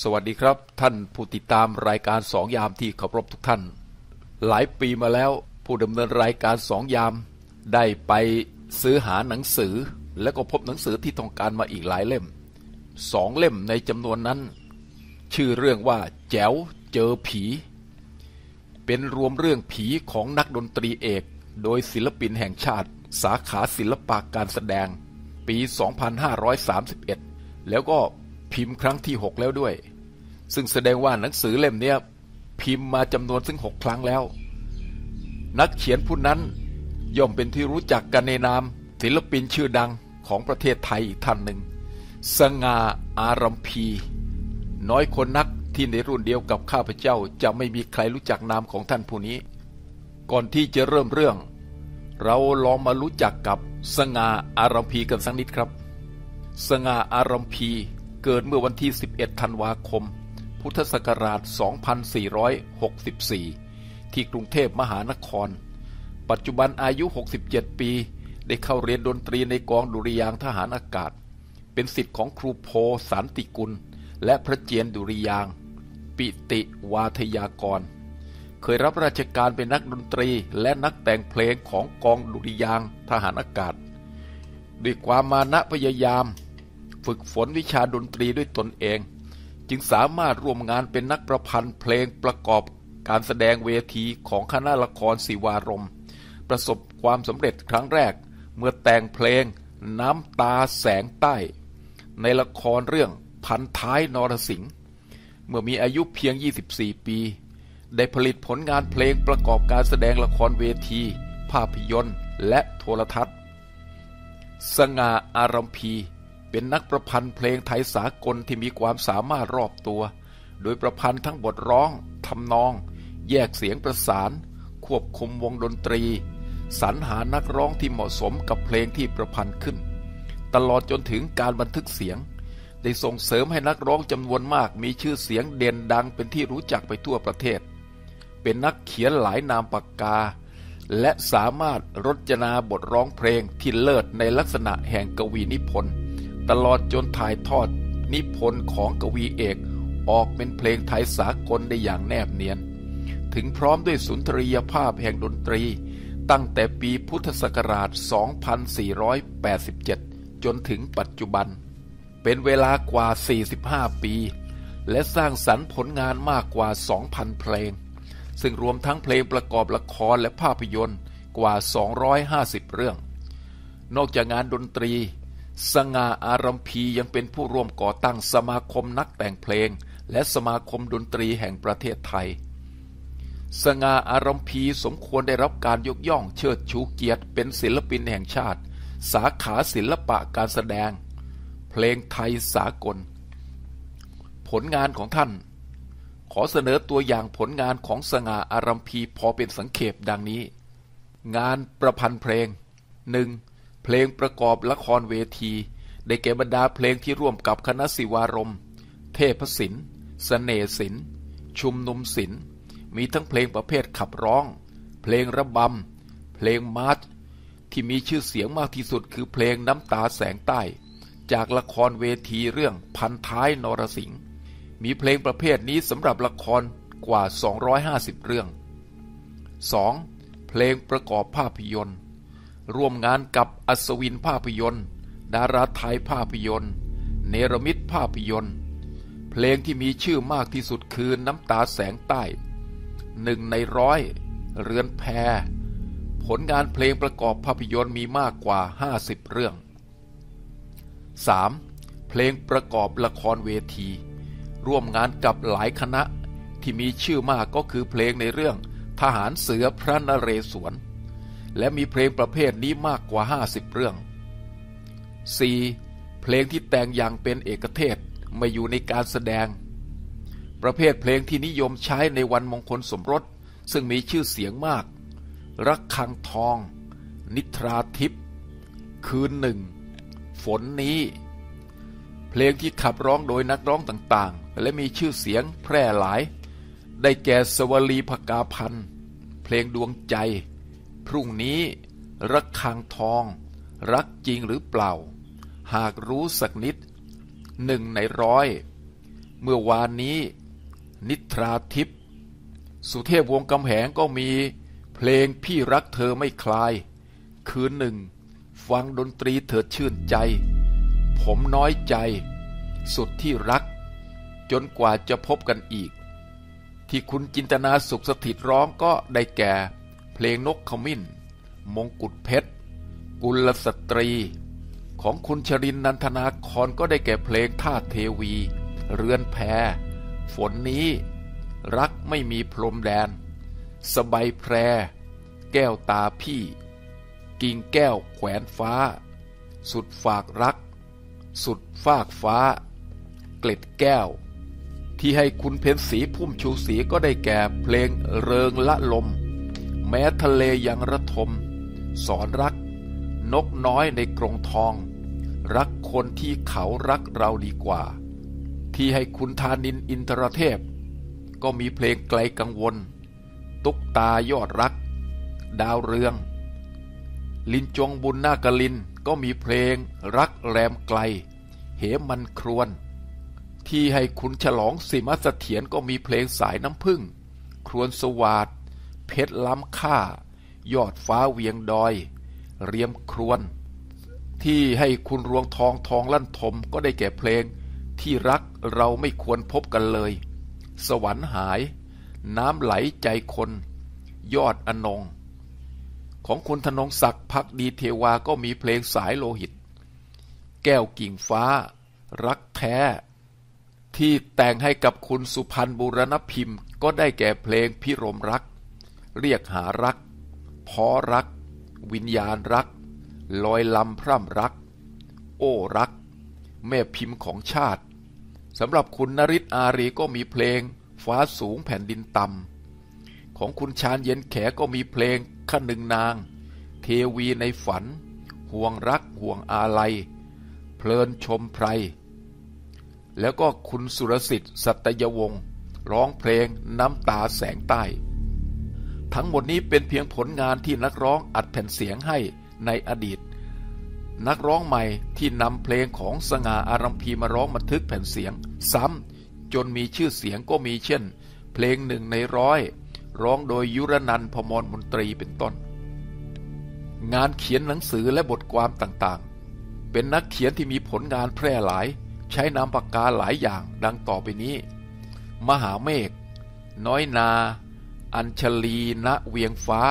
สวัสดีครับ ท่านผู้ติดตามรายการสองยามที่เคารพทุกท่าน หลายปีมาแล้วผู้ดำเนินรายการสองยาม ได้ไปซื้อหาหนังสือ และก็พบหนังสือที่ต้องการมาอีกหลายเล่มสองเล่มในจำนวนนั้น ชื่อเรื่องว่า แจ๋วเจอผี เป็นรวมเรื่องผีของนักดนตรีเอก โดยศิลปินแห่งชาติ สาขาศิลปะการแสดง ปี 2531 แล้วก็ พิมพ์ครั้งที่ 6 แล้วด้วย ซึ่งแสดงว่าหนังสือเล่มนี้พิมพ์มาจำนวนถึงหกครั้งแล้ว นักเขียนผู้นั้นย่อมเป็นที่รู้จักกันในนาม ศิลปินชื่อดังของประเทศไทยอีกท่านหนึ่ง สง่าอารัมพี น้อยคนนักที่ในรุ่นเดียวกับข้าพเจ้าจะไม่มีใครรู้จักนามของท่านผู้นี้ ก่อนที่จะเริ่มเรื่อง เราลองมารู้จักกับสง่าอารัมพีกันสักนิดครับ สง่าอารัมพี เกิดเมื่อวันที่ 11 ธันวาคม พุทธศักราช 2464 ที่กรุงเทพมหานคร ปัจจุบันอายุ 67 ปี ได้เข้าเรียนดนตรีในกองดุริยางทหารอากาศ เป็นสิทธิ์ของครูโพสันติกุล และพระเจียนดุริยาง ปิติวาทยากร เคยรับราชการเป็นนักดนตรีและนักแต่งเพลงของกองดุริยางทหารอากาศ ด้วยความมานะพยายาม ฝึกฝนวิชาดนตรีด้วยตนเอง จึงสามารถร่วมงานเป็นนักประพันธ์เพลงประกอบการแสดงเวทีของคณะละครศิวารม ประสบความสำเร็จครั้งแรก เมื่อแต่งเพลงน้ำตาแสงใต้ ในละครเรื่องพันท้ายนรสิงห์เมื่อมีอายุเพียง 24 ปี ได้ผลิตผลงานเพลงประกอบการแสดงละครเวที ภาพยนตร์ และโทรทัศน์ สง่าอารัมพี เป็นนักประพันธ์เพลงไทยสากลที่มีความสามารถรอบตัว โดยประพันธ์ทั้งบทร้อง ทำนอง แยกเสียงประสาน ควบคุมวงดนตรี สรรหานักร้องที่เหมาะสมกับเพลงที่ประพันธ์ขึ้น ตลอดจนถึงการบันทึกเสียง ได้ส่งเสริมให้นักร้องจำนวนมากมีชื่อเสียงเด่นดังเป็นที่รู้จักไปทั่วประเทศ เป็นนักเขียนหลายนามปากกา และสามารถรจนาบทร้องเพลงที่เลิศในลักษณะแห่งกวีนิพนธ์ ตลอดจนถ่ายทอด นิพนธ์ของกวีเอก ออกเป็นเพลงไทยสากลได้อย่างแนบเนียน ถึงพร้อมด้วยสุนทรียภาพแห่งดนตรี ตั้งแต่ปีพุทธศักราช 2487 จนถึงปัจจุบัน เป็นเวลากว่า 45 ปี และสร้างสรรค์ผลงานมากกว่า 2,000 เพลง ซึ่งรวมทั้งเพลงประกอบละครและภาพยนตร์กว่า 250 เรื่อง นอกจากงานดนตรี สง่าอารัมพียังเป็นผู้ร่วมก่อตั้งสมาคมนักแต่งเพลง และสมาคมดนตรีแห่งประเทศไทย สง่าอารัมพีสมควรได้รับการยกย่องเชิดชูเกียรติเป็นศิลปินแห่งชาติ สาขาศิลปะการแสดง เพลงไทยสากล ผลงานของท่าน ขอเสนอตัวอย่างผลงานของสง่าอารัมพีพอเป็นสังเขปดังนี้ งานประพันธ์เพลงหนึ่ง เพลงประกอบละครเวที ได้แก่บรรดาเพลงที่ร่วมกับคณะศิวารม เทพศิลป์เสน่ศิลป์ชุมนุมศิลป์มีทั้งเพลงประเภทขับร้อง เพลงระบำ เพลงมาร์ชที่มีชื่อเสียงมากที่สุดคือเพลงน้ำตาแสงใต้ จากละครเวทีเรื่องพันท้ายนรสิงห์มีเพลงประเภทนี้สำหรับละครกว่า 250 เรื่อง 2. เพลงประกอบภาพยนตร์ ร่วมงานกับอัศวินภาพยนตร์ ดาราไทยภาพยนตร์ เนรมิตภาพยนตร์ เพลงที่มีชื่อมากที่สุดคือน้ำตาแสงใต้หนึ่งในร้อยเรือนแพผลงานเพลงประกอบภาพยนตร์มีมากกว่า 50 เรื่อง 3. เพลงประกอบละครเวที ร่วมงานกับหลายคณะที่มีชื่อมากก็คือเพลงในเรื่องทหารเสือพระนเรศวร และมีเพลงประเภทนี้มากกว่า 50 เรื่อง 4. เพลงที่แต่งอย่างเป็นเอกเทศไม่อยู่ในการแสดง ประเภทเพลงที่นิยมใช้ในวันมงคลสมรส ซึ่งมีชื่อเสียงมาก รักคังทอง นิทราทิพย์คืนหนึ่ง ฝนนี้ เพลงที่ขับร้องโดยนักร้องต่างๆ และมีชื่อเสียงแพร่หลาย ได้แก่สวลีภกาพันธ์เพลงดวงใจ พรุ่งนี้ รักคังทอง รักจริงหรือเปล่า หากรู้สักนิดหนึ่งในร้อย เมื่อวานนี้ นิทราทิพย์สุเทพวงกำแหงก็มีเพลงพี่รักเธอไม่คลาย คืนหนึ่ง ฟังดนตรีเถิดชื่นใจ ผมน้อยใจ สุดที่รัก จนกว่าจะพบกันอีก ที่คุณจินตนาสุขสถิตร้องก็ได้แก่ ลงนกขมิ้น มงกุฎเพชร กุลสตรี ของคุณชรินนันทนาคอนก็ได้แก่เพลงท่าเทวี เรือนแพฝนนี้ รักไม่มีพรมแดน สบายแพร แก้วตาพี่ กิ่งแก้วแขวนฟ้า สุดฝากรัก สุดฟากฟ้า เกล็ดแก้ว ที่ให้คุณเพนสีพุ่มชูสีก็ได้แก่เพลงเริงละลม แม้ทะเลยังระทม สอนรัก นกน้อยในกรงทอง รักคนที่เขารักเราดีกว่า ที่ให้คุณธานินอินทรเทพ ก็มีเพลงไกลกังวล ตุกตายอดรัก ดาวเรือง ลินจงบุญนากลินก็มีเพลงรักแรมไกล เหมันครวน ที่ให้คุณฉลองสิมัสเถียนก็มีเพลงสายน้ำพึ่ง ครวนสวาด เพชรล้ำค่า ยอดฟ้าเวียงดอย เรียมครวน ที่ให้คุณรวงทองทองลั่นทมก็ได้แก่เพลง ที่รักเราไม่ควรพบกันเลย สวรรค์หาย น้ำไหลใจคน ยอดอนง ของคุณธนงศักดิ์พักดีเทวาก็มีเพลงสายโลหิต แก้วกิ่งฟ้า รักแท้ที่แต่งให้กับคุณสุพันธ์บุรณพิมพ์ก็ได้แก่เพลงพิรมรัก เรียกหารักพอรัก วิญญาณรัก ลอยลำพร่ำรัก โอ้รัก แม่พิมพ์ของชาติสำหรับคุณนริศอารีก็มีเพลง ฟ้าสูงแผ่นดินต่ำของคุณชาญเย็นแขก็มีเพลงขนึงนาง เทวีในฝัน ห่วงรักห่วงอาลัย เพลินชมไพร แล้วก็คุณสุรสิทธิ์สัตยวงศ์ร้องเพลงน้ำตาแสงใต้ ทั้งหมดนี้เป็นเพียงผลงานที่นักร้องอัดแผ่นเสียงให้ในอดีต นักร้องใหม่ที่นำเพลงของสง่าอารัมพีมาร้องบันทึกแผ่นเสียง ซ้ำจนมีชื่อเสียงก็มีเช่น เพลงหนึ่งในร้อย ร้องโดยยุรนันพมรมนตรีเป็นต้น งานเขียนหนังสือและบทความต่างๆ เป็นนักเขียนที่มีผลงานแพร่หลาย ใช้นามปากกาหลายอย่างดังต่อไปนี้ มหาเมฆน้อยนา อัญชลีณเวียงฟ้า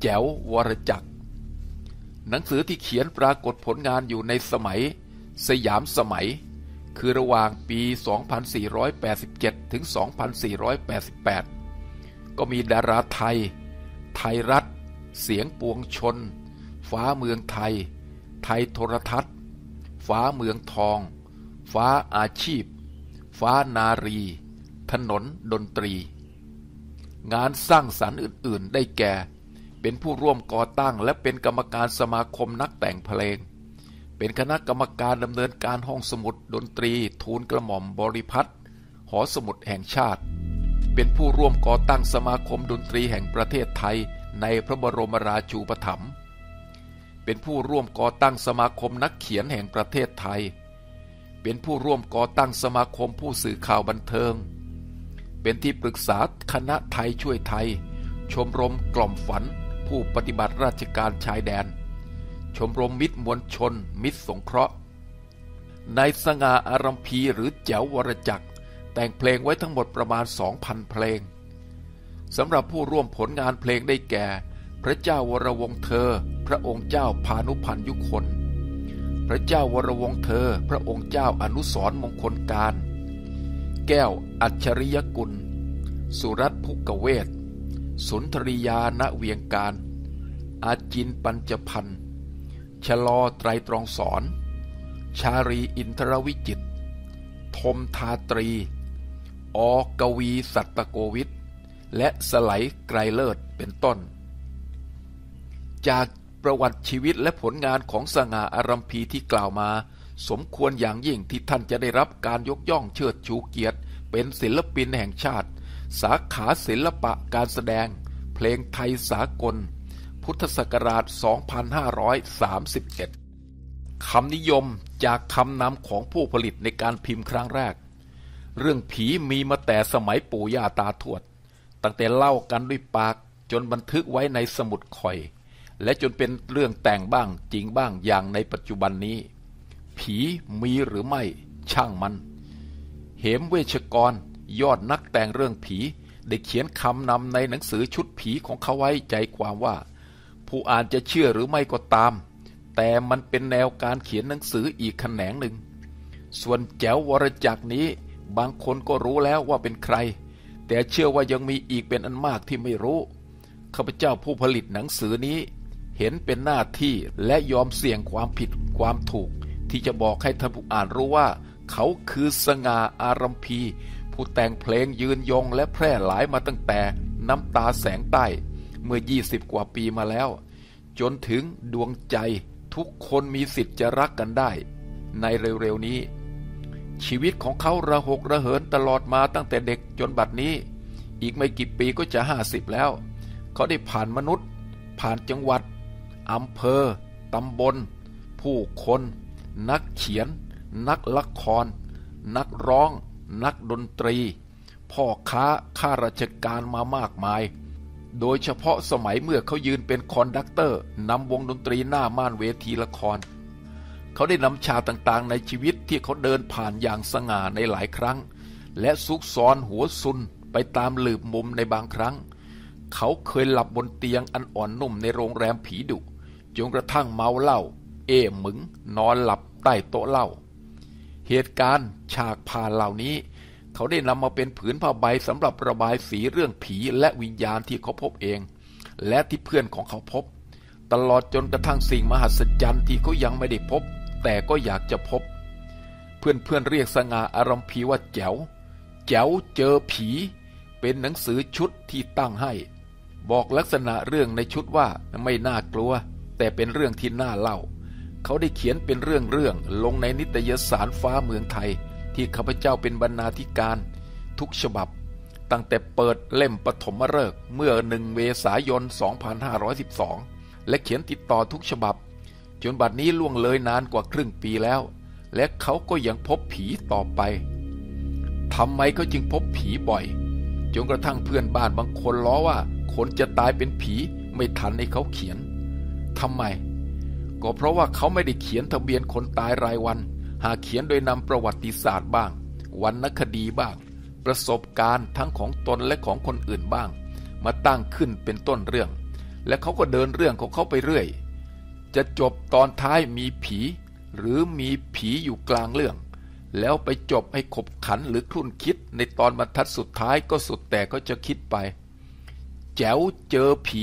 แจ๋ววรจักร หนังสือที่เขียนปรากฏผลงานอยู่ในสมัย สยามสมัย คือระหว่างปี 2487 ถึง 2488 ก็มีดาราไทย ไทยรัฐ เสียงปวงชน ฟ้าเมืองไทย ไทยโทรทัศน์ ฟ้าเมืองทอง ฟ้าอาชีพ ฟ้านารี ถนนดนตรี งานสร้างสรรค์อื่น ๆ ได้แก่ เป็นผู้ร่วมก่อตั้ง และเป็นกรรมการสมาคมนักแต่งเพลง เป็นคณะกรรมการดำเนินการห้องสมุดดนตรี ทูลกระหม่อมบริพัตรหอสมุดแห่งชาติ เป็นผู้ร่วมก่อตั้งสมาคมดนตรีแห่งประเทศไทยในพระบรมราชูปถัมภ์เป็นผู้ร่วมก่อตั้งสมาคมนักเขียนแห่งประเทศไทย เป็นผู้ร่วมก่อตั้งสมาคมผู้สื่อข่าวบันเทิง เป็นที่ปรึกษาคณะไทยช่วยไทย ชมรมกล่อมฝัน ผู้ปฏิบัติราชการชายแดน ชมรมมิตรมวลชน มิตรสงเคราะห์ในสง่าอารัมพีหรือแจ๋ววรจักร แต่งเพลงไว้ทั้งหมดประมาณ 2,000 เพลงสำหรับผู้ร่วมผลงานเพลงได้แก่ พระเจ้าวรวงเธอ พระองค์เจ้าพานุพันยุคน พระเจ้าวรวงเธอ พระองค์เจ้าอนุสรมงคลการ แก้ว อัจฉริยกุล สุรัตนภุกเวศสุนทรียาณเวียงการ อาจินปัญจพันธ์ชะลอไตรตรองสอน ชารีอินทรวิจิตธมทาตรีอกวีสัตตโกวิทและสไลไกรเลิศเป็นต้น จากประวัติชีวิตและผลงานของสง่าอารัมพีที่กล่าวมา สมควรอย่างยิ่งที่ท่านจะได้รับการยกย่องเชิดชูเกียรติ เป็นศิลปินแห่งชาติ สาขาศิลปะการแสดง เพลงไทยสากล พุทธศักราช 2531 คำนิยมจากคำนำของผู้ผลิตในการพิมพ์ครั้งแรก เรื่องผีมีมาแต่สมัยปู่ย่าตาทวด ตั้งแต่เล่ากันด้วยปากจนบันทึกไว้ในสมุดข่อย และจนเป็นเรื่องแต่งบ้างจริงบ้างอย่างในปัจจุบันนี้ ผีมีหรือไม่ ช่างมัน เหมเวชกร ยอดนักแต่งเรื่องผีได้เขียนคำนำในหนังสือชุดผีของเขาไว้ใจความว่า ผู้อ่านจะเชื่อหรือไม่ก็ตาม แต่มันเป็นแนวการเขียนหนังสืออีกแขนงหนึ่ง ส่วนแจ๋ววรจักรนี้ บางคนก็รู้แล้วว่าเป็นใคร แต่เชื่อว่ายังมีอีกเป็นอันมากที่ไม่รู้ข้าพเจ้าผู้ผลิตหนังสือนี้ เห็นเป็นหน้าที่และยอมเสี่ยงความผิดความถูก ที่จะบอกให้ท่านผู้อ่านรู้ว่า เขาคือสง่าอารัมพี ผู้แต่งเพลงยืนยงและแพร่หลายมาตั้งแต่น้ำตาแสงใต้ เมื่อ 20 กว่าปีมาแล้ว จนถึงดวงใจทุกคนมีสิทธิ์จะรักกันได้ ในเร็วๆนี้ ชีวิตของเขาระหกระเหินตลอดมาตั้งแต่เด็กจนบัดนี้ อีกไม่กี่ปีก็จะห้าสิบแล้ว เขาได้ผ่านมนุษย์ ผ่านจังหวัดอำเภอตำบล ผู้คน นักเขียน นักละคร นักร้อง นักดนตรี พ่อค้าข้าราชการมามากมาย โดยเฉพาะสมัยเมื่อเขายืนเป็นคอนดักเตอร์นำวงดนตรีหน้าม่านเวทีละคร เขาได้นำชาต่างๆ ในชีวิตที่เขาเดินผ่านอย่างสง่าในหลายครั้ง และซุกซ้อนหัวซุนไปตามหลืบมุมในบางครั้ง เขาเคยหลับบนเตียงอันอ่อนนุ่มในโรงแรมผีดุจนกระทั่งเมาเหล้า เอ้หมึง นอนหลับใต้โต๊ะเหล้าเหตุการณ์ฉากผ่านเหล่านี้ เขาได้นำมาเป็นผืนผ้าใบสำหรับระบายสีเรื่องผีและวิญญาณที่เขาพบเอง และที่เพื่อนของเขาพบ ตลอดจนกระทั่งสิ่งมหัศจรรย์ที่เขายังไม่ได้พบ แต่ก็อยากจะพบ เพื่อนเพื่อนเรียกสง่าอารมพีว่าแจ๋ว แจ๋วเจอผี เป็นหนังสือชุดที่ตั้งให้ บอกลักษณะเรื่องในชุดว่าไม่น่ากลัว แต่เป็นเรื่องที่น่าเล่า เขาได้เขียนเป็นเรื่องเรื่องลงในนิตยสารฟ้าเมืองไทย ที่ข้าพเจ้าเป็นบรรณาธิการ ทุกฉบับ ตั้งแต่เปิดเล่มปฐมฤกษ์เมื่อหนึ่งเมษายน 2512 และเขียนติดต่อทุกฉบับ จนบัดนี้ล่วงเลยนานกว่าครึ่งปีแล้ว และเขาก็ยังพบผีต่อไปทำไมเขาจึงพบผีบ่อยจนกระทั่งเพื่อนบ้านบางคนล้อว่าคนจะตายเป็นผีไม่ทันให้เขาเขียนทำไม ก็เพราะว่าเขาไม่ได้เขียนทะเบียนคนตายรายวัน หากเขียนโดยนำประวัติศาสตร์บ้างวรรณคดีบ้าง ประสบการณ์ทั้งของตนและของคนอื่นบ้าง มาตั้งขึ้นเป็นต้นเรื่อง และเขาก็เดินเรื่องของเขาไปเรื่อย จะจบตอนท้ายมีผี หรือมีผีอยู่กลางเรื่อง แล้วไปจบให้ขบขันหรือคลุ่นคิดในตอนบรรทัดสุดท้ายก็สุดแต่ก็จะคิดไป แจ๋วเจอผี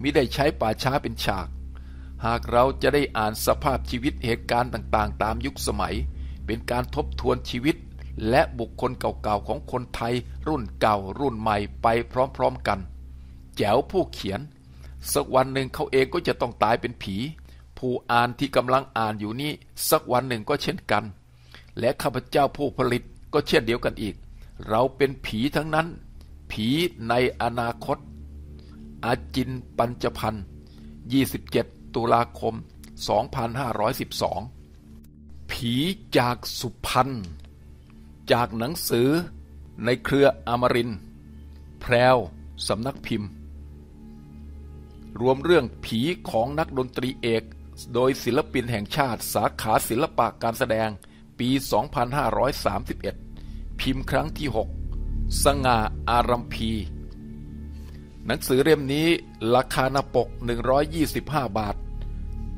มิได้ใช้ป่าช้าเป็นฉาก หากเราจะได้อ่านสภาพชีวิตเหตุการณ์ต่างๆ ตามยุคสมัย เป็นการทบทวนชีวิต และบุคคลเก่าๆของคนไทย รุ่นเก่า รุ่นใหม่ไปพร้อมๆกัน แจ๋วผู้เขียน สักวันหนึ่งเขาเองก็จะต้องตายเป็นผี ผู้อ่านที่กำลังอ่านอยู่นี้สักวันหนึ่งก็เช่นกัน และข้าพเจ้าผู้ผลิตก็เช่นเดียวกันอีก เราเป็นผีทั้งนั้น ผีในอนาคต อาจินปัญจพันธ์27 ตุลาคม 2512 ผีจากสุพรรณ จากหนังสือในเครืออมรินทร์แพรวสำนักพิมพ์ รวมเรื่องผีของนักดนตรีเอก โดยศิลปินแห่งชาติสาขาศิลปะการแสดงปี 2531 พิมพ์ครั้งที่ 6 สง่าอารัมพี หนังสือเล่มนี้ราคาหน้าปก 125 บาท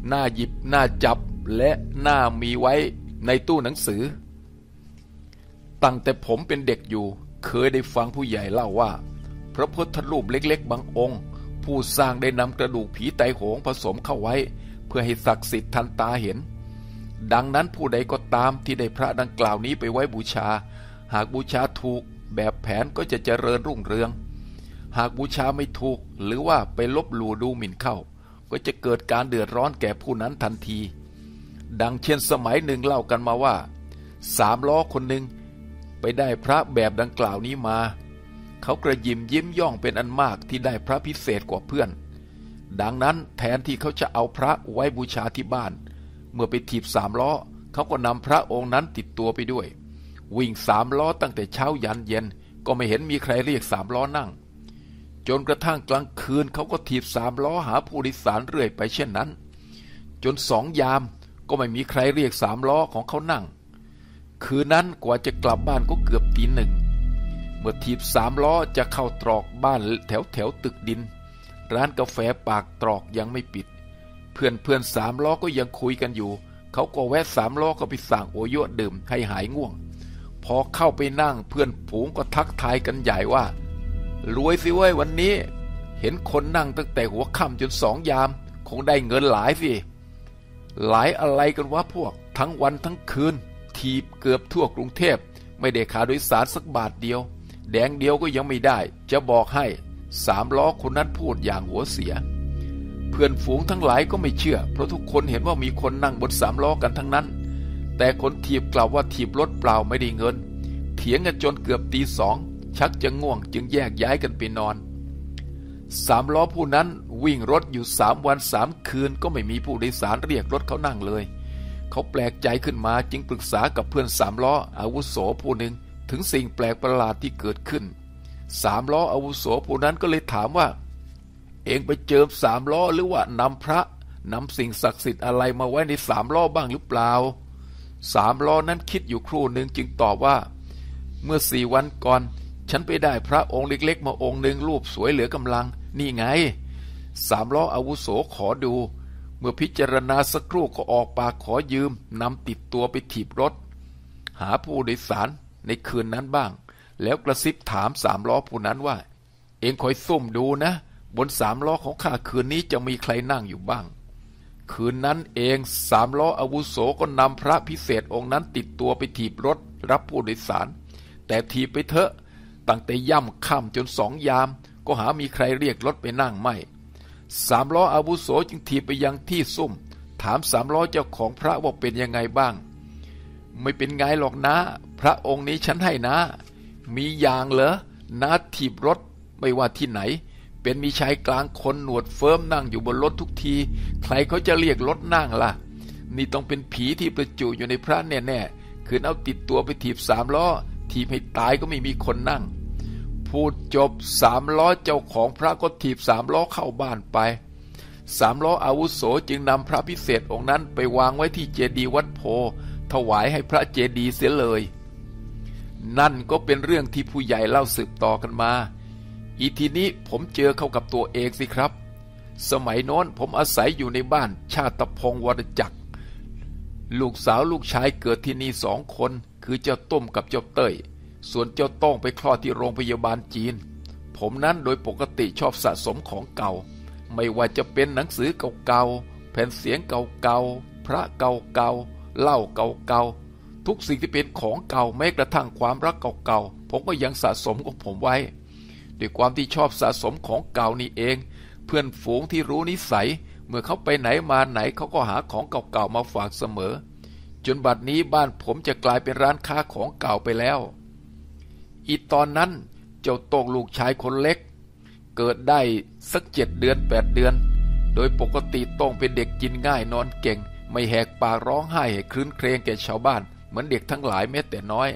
หน้าหยิบหน้าจับและหน้ามีไว้ในตู้หนังสือ ตั้งแต่ผมเป็นเด็กอยู่ เคยได้ฟังผู้ใหญ่เล่าว่า พระพุทธรูปเล็กๆ บางองค์ ผู้สร้างได้นำกระดูกผีไตโหงผสมเข้าไว้ เพื่อให้ศักดิ์สิทธิ์ทันตาเห็น ดังนั้นผู้ใดก็ตามที่ได้พระดังกล่าวนี้ไปไว้บูชา หากบูชาถูกแบบแผนก็จะเจริญรุ่งเรือง หากบูชาไม่ถูก หรือว่าไปลบหลู่ดูหมิ่นเข้า ก็จะเกิดการเดือดร้อนแก่ผู้นั้นทันที ดังเช่นสมัยหนึ่งเล่ากันมาว่า สามล้อคนหนึ่งไปได้พระแบบดังกล่าวนี้มา เขากระยิมยิ้มย่องเป็นอันมากที่ได้พระพิเศษกว่าเพื่อน ดังนั้นแทนที่เขาจะเอาพระไว้บูชาที่บ้าน เมื่อไปถีบสามล้อเขาก็นำพระองค์นั้นติดตัวไปด้วย วิ่งสามล้อตั้งแต่เช้ายันเย็นก็ไม่เห็นมีใครเรียกสามล้อนั่ง จนกระทั่งกลางคืนเขาก็ถีบสามล้อหาผู้โดยสารเรื่อยไปเช่นนั้น จนสองยามก็ไม่มีใครเรียกสามล้อของเขานั่ง คืนนั้นกว่าจะกลับบ้านก็เกือบตีหนึ่ง เมื่อถีบสามล้อจะเข้าตรอกบ้านแถวแถวตึกดิน ร้านกาแฟปากตรอกยังไม่ปิด เพื่อนเพื่อนสามล้อก็ยังคุยกันอยู่ เขาก็แวะสามล้อก็ไปสั่งโอโยดื่มให้หายง่วง พอเข้าไปนั่งเพื่อนผูงก็ทักทายกันใหญ่ว่า รวยสิเว้ยวันนี้ เห็นคนนั่งตั้งแต่หัวค่ำจนสองยาม คงได้เงินหลายสิ หลายอะไรกันวะพวก ทั้งวันทั้งคืน ทีบเกือบทั่วกรุงเทพ ไม่ได้ขาโดยสารสักบาทเดียว แดงเดียวก็ยังไม่ได้ จะบอกให้สามล้อคนนั้นพูดอย่างหัวเสีย เพื่อนฝูงทั้งหลายก็ไม่เชื่อ เพราะทุกคนเห็นว่ามีคนนั่งบนสามล้อกันทั้งนั้น แต่คนทีบกล่าวว่าทีบรถเปล่าไม่ได้เงิน เถียงกันจนเกือบตีสอง ชักจะง่วงจึงแยกย้ายกันไปนอนสามล้อผู้นั้นวิ่งรถอยู่สามวันสามคืนก็ไม่มีผู้โดยสารเรียกรถเขานั่งเลย เขาแปลกใจขึ้นมาจึงปรึกษากับเพื่อนสามล้ออาวุโสผู้หนึ่งถึงสิ่งแปลกประหลาดที่เกิดขึ้นสามล้ออาวุโสผู้นั้นก็เลยถามว่า เองไปเจิมสามล้อหรือว่านำพระนำสิ่งศักดิ์สิทธิ์อะไรมาไว้ในสามล้อบ้างหรือเปล่าสามล้อนั้นคิดอยู่ครู่หนึ่งจึงตอบว่า เมื่อสี่วันก่อน ฉันไปได้พระองค์เล็ก ๆ มาองค์หนึ่งรูปสวยเหลือกำลัง นี่ไง สามล้ออาวุโสขอดู เมื่อพิจารณาสักครู่ก็ออกปากขอยืมนำติดตัวไปถีบรถ หาผู้โดยสารในคืนนั้นบ้าง แล้วกระซิบถามสามล้อผู้นั้นว่า เองคอยซุ่มดูนะ บนสามล้อของข้าคืนนี้จะมีใครนั่งอยู่บ้าง คืนนั้นเองสามล้ออาวุโสก็นำพระพิเศษองค์นั้นติดตัวไปถีบรถ รับผู้โดยสาร แต่ถีบไปเถอะ ตั้งแต่ย่ำค่ำจนสองยาม ก็หามีใครเรียกรถไปนั่งไม่สามล้ออาวุโสจึงทีบไปยังที่ซุ่ม ถามสามล้อเจ้าของพระว่าเป็นยังไงบ้าง ไม่เป็นไงหรอกนะ พระองค์นี้ฉันให้นะ มีอย่างเหรอนาถีบรถไม่ว่าที่ไหน เป็นมีชายกลางคนหนวดเฟิร์มนั่งอยู่บนรถทุกที ใครเขาจะเรียกรถนั่งล่ะ นี่ต้องเป็นผีที่ประจุอยู่ในพระแน่ๆคืนเอาติดตัวไปถีบสามล้อ ทีบให้ตายก็ไม่มีคนนั่ง พูดจบสามล้อเจ้าของพระก็ถีบสามล้อเข้าบ้านไปสามล้ออาวุโสจึงนำพระพิเศษองค์นั้นไปวางไว้ที่เจดีย์วัดโพ ถวายให้พระเจดีย์เสียเลย นั่นก็เป็นเรื่องที่ผู้ใหญ่เล่าสืบต่อกันมา อีทีนี้ผมเจอเข้ากับตัวเองสิครับ สมัยโน้นผมอาศัยอยู่ในบ้านชาติพงวรจักร ลูกสาวลูกชายเกิดที่นี่สองคน คือเจ้าต้มกับเจ้าเต้ย ส่วนเจ้าต้องไปคลอดที่โรงพยาบาลจีน ผมนั้นโดยปกติชอบสะสมของเก่า ไม่ว่าจะเป็นหนังสือเก่าๆ แผ่นเสียงเก่าๆ พระเก่าๆ เหล้าเก่าๆ ทุกสิ่งที่เป็นของเก่าแม้กระทั่งความรักเก่าๆ ผมก็ยังสะสมของผมไว้ ด้วยความที่ชอบสะสมของเก่านี่เอง เพื่อนฝูงที่รู้นิสัย เมื่อเขาไปไหนมาไหนเขาก็หาของเก่าๆมาฝากเสมอ จนบัดนี้บ้านผมจะกลายเป็นร้านค้าของเก่าไปแล้ว อีตอนนั้นเจ้าโต้งลูกชายคนเล็ก เกิดได้สักเจ็ดเดือนแปดเดือน โดยปกติโต้งเป็นเด็กกินง่ายนอนเก่ง ไม่แหกปากร้องไห้ให้คลื้นเครงแก่ชาวบ้าน เหมือนเด็กทั้งหลายแม้แต่น้อย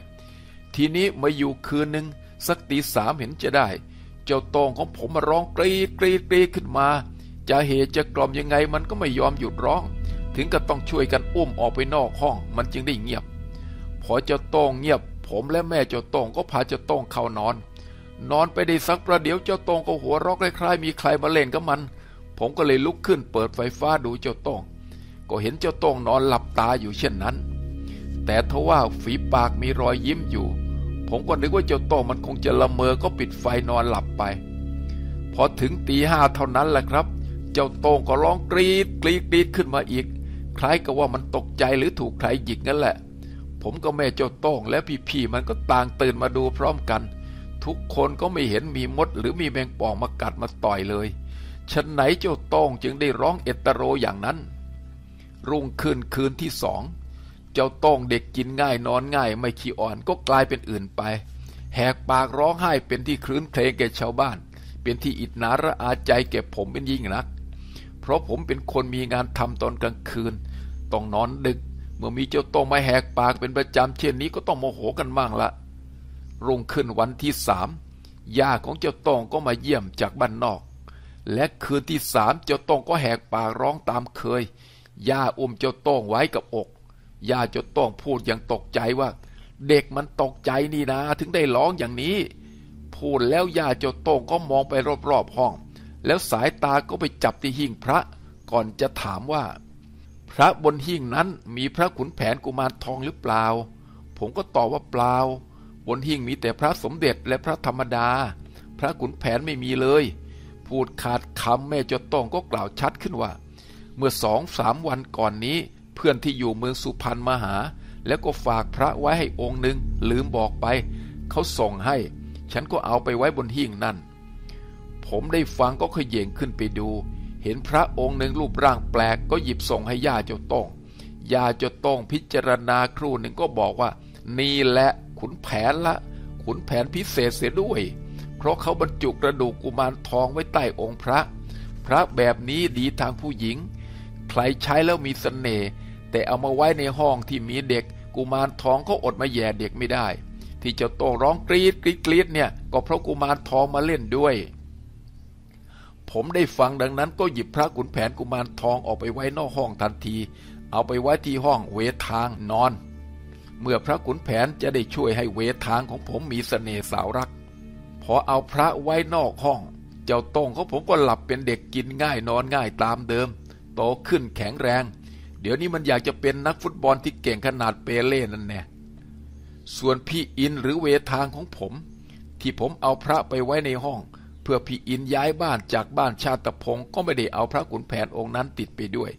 ทีนี้มาอยู่คืนหนึ่งสักตีสามเห็นจะได้ เจ้าโต้งของผมมาร้องกรีดกรีดกรีดขึ้นมา จะเหตุจะกล่อมยังไงมันก็ไม่ยอมหยุดร้อง ถึงก็ต้องช่วยกันอุ้มออกไปนอกห้อง มันจึงได้เงียบ พอเจ้าโต้งเงียบ ผมและแม่เจ้าโต้งก็พาเจ้าโต้งเข้านอน นอนไปได้สักประเดี๋ยวเจ้าโต้งก็หัวรอกคล้ายๆมีใครมาเล่นกับมัน ผมก็เลยลุกขึ้นเปิดไฟฟ้าดูเจ้าโต้งก็เห็นเจ้าโต้งนอนหลับตาอยู่เช่นนั้น แต่ทว่าฝีปากมีรอยยิ้มอยู่ ผมก็นึกว่าเจ้าโต้งมันคงจะละเมอก็ปิดไฟนอนหลับไป พอถึงตีห้าเท่านั้นแหละครับ เจ้าโต้งก็ร้องกรีดกรีดกรีดขึ้นมาอีก คล้ายกับว่ามันตกใจหรือถูกใครหยิกนั่นแหละ ผมก็แม่เจ้าโต้งและพี่ๆมันก็ต่างตื่นมาดูพร้อมกัน ทุกคนก็ไม่เห็นมีมดหรือมีแมงป่องมากัดมาต่อยเลยฉันไหนเจ้าโต้งจึงได้ร้องเอตโรอย่างนั้น รุ่งขึ้นคืนที่สอง เจ้าโต้งเด็กกินง่ายนอนง่ายไม่ขี้อ่อนก็กลายเป็นอื่นไป แหกปากร้องไห้เป็นที่คลื้นเครงแก่ชาวบ้าน เป็นที่อิจนาระอาใจแก่ผมเป็นยิ่งนัก เพราะผมเป็นคนมีงานทำตอนกลางคืน ต้องนอนดึก เมื่อมีเจ้าโต้งมาแหกปากเป็นประจำเช่นนี้ก็ต้องโมโหกันมั่งละ รุ่งขึ้นวันที่สามย่าของเจ้าต้งก็มาเยี่ยมจากบ้านนอก และคืนที่สามเจ้าต้งก็แหกปากร้องตามเคย ย่าอุ้มเจ้าต้งไว้กับอก ย่าเจ้าต้งพูดอย่างตกใจว่า เด็กมันตกใจนี่นะ ถึงได้ร้องอย่างนี้ พูดแล้วย่าเจ้าต้งก็มองไปรอบๆห้อง แล้วสายตาก็ไปจับที่หิ้งพระก่อนจะถามว่า พระบนหิ้งนั้นมีพระขุนแผนกุมารทองหรือเปล่า ผมก็ตอบว่าเปล่า บนหิ้งมีแต่พระสมเด็จและพระธรรมดา พระขุนแผนไม่มีเลย พูดขาดคำแม่จ้ต้องก็กล่าวชัดขึ้นว่า เมื่อสองสามวันก่อนนี้ เพื่อนที่อยู่เมืองสุพรรณมาหา แล้วก็ฝากพระไว้ให้องค์หนึ่งลืมบอกไป เขาส่งให้ ฉันก็เอาไปไว้บนหิ้งนั่น ผมได้ฟังก็ขยเยงขึ้นไปดู เห็นพระองค์หนึ่งรูปร่างแปลกก็หยิบส่งให้ย่าเจ้าต้องย่าเจ้าต้องพิจารณาครู่หนึ่งก็บอกว่า นี่แหละขุนแผนละ ขุนแผนพิเศษเสียด้วย เพราะเขาบรรจุกระดูกกุมารทองไว้ใต้องค์พระ พระแบบนี้ดีทางผู้หญิง ใครใช้แล้วมีสเสน่ห์แต่เอามาไว้ในห้องที่มีเด็กกุมารทองเขาอดมาแย่เด็กไม่ได้ ที่เจ้าโต้งร้องกรีดกรีดกรีดเนี่ยก็เพราะกุมารทองมาเล่นด้วย ผมได้ฟังดังนั้นก็หยิบพระขุนแผนกุมารทองออกไปไว้นอกห้องทันที เอาไปไว้ที่ห้องเวทางนอน เมื่อพระขุนแผนจะได้ช่วยให้เวทางของผมมีสเสน่ห์สาวรัก พอเอาพระไว้นอกห้อง เจ้าต้งของผมก็หลับเป็นเด็กกินง่ายนอนง่ายตามเดิม โตขึ้นแข็งแรง เดี๋ยวนี้มันอยากจะเป็นนักฟุตบอลที่เก่งขนาดเปเล่นั่นแน่ส่วนพี่อินหรือเวทางของผม ที่ผมเอาพระไปไว้ในห้อง เพื่อพี่อินย้ายบ้านจากบ้านชาตพงศ์ก็ไม่ได้เอาพระขุนแผนองค์นั้นติดไปด้วย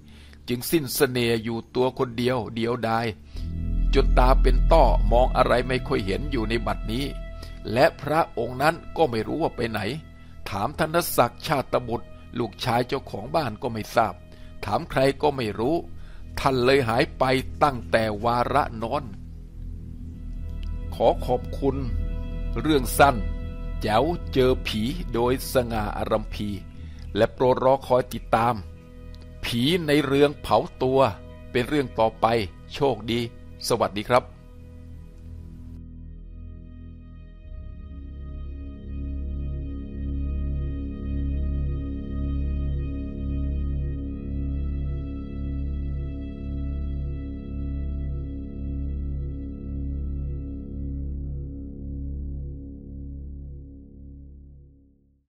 จึงสิ้นสเสน่ห์อยู่ตัวคนเดียวเดียวดายจนตาเป็นต้อมองอะไรไม่ค่อยเห็นอยู่ในบัดนี้ และพระองค์นั้นก็ไม่รู้ว่าไปไหน ถามธนศักดิ์ชาตบุตร ลูกชายเจ้าของบ้านก็ไม่ทราบ ถามใครก็ไม่รู้ ท่านเลยหายไปตั้งแต่วาระนอน ขอขอบคุณ เรื่องสั้น แจ๋วเจอผีโดยสง่าอารัมพี และโปรดรอคอยติดตาม ผีในเรืองเผาตัว เป็นเรื่องต่อไป โชคดี สวัสดีครับ